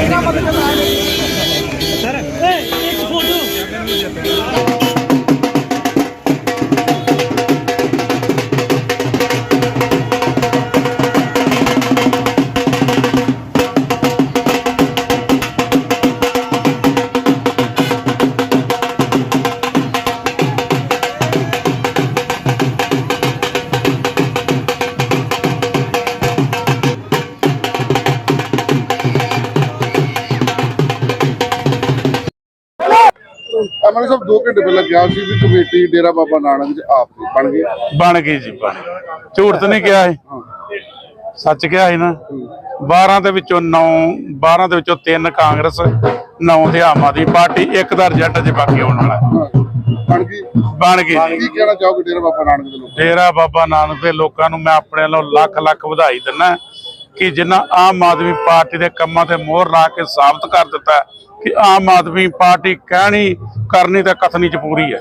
এটা আমাদের ਐਮਐਲਏ ਸਾਹਿਬ 2 ਘੰਟੇ ਪਹਿਲਾਂ ਕਿਹਾ ਸੀ ਵੀ ਕਮੇਟੀ ਡੇਰਾ ਬਾਬਾ ਨਾਨਕ ਦੇ ਆਪ ਦੀ ਬਣ ਗਈ। ਬਣ ਗਈ ਜੀ ਬਣ ਗਈ। ਝੂਠ ਤਾਂ ਨਹੀਂ ਕਿਹਾ ਇਹ। ਸੱਚ ਕਿਹਾ ਸੀ ਨਾ। 12 ਦੇ ਵਿੱਚੋਂ 9 12 ਦੇ ਵਿੱਚੋਂ 3 ਕਾਂਗਰਸ 9 ਤੇ ਆਮ ਆਦਮੀ ਪਾਰਟੀ ਇੱਕ ਦਾ ਰਿਜ਼ਲਟ ਜੇ ਬਾਕੀ ਆਉਣ ਵਾਲਾ। ਹੈ। ਹਾਂ, ਬਣ ਗਈ ਬਣ ਗਈ ਜੀ। ਕੀ ਕਹਿਣਾ ਚਾਹੋਗੇ ਡੇਰਾ ਬਾਬਾ ਨਾਨਕ ਦੇ ਲੋਕ ਡੇਰਾ ਬਾਬਾ ਨਾਨਕ ਦੇ ਲੋਕਾਂ ਨੂੰ ਮੈਂ ਆਪਣੇ ਵੱਲੋਂ ਲੱਖ ਲੱਖ ਵਧਾਈ ਦਿੰਦਾ ਕਿ ਜਿਨ੍ਹਾਂ ਆਮ ਆਦਮੀ ਪਾਰਟੀ ਦੇ ਕੰਮਾਂ ਤੇ ਮੋਹਰ ਲਾ ਕੇ ਸਾਬਤ ਕਰ ਦਿੱਤਾ ਹੈ ਕਿ ਆਮ ਆਦਮੀ ਪਾਰਟੀ ਕਹਿਣੀ ਕਰਨੀ ਤਾਂ ਕਥਨੀ ਚ ਪੂਰੀ ਹੈ।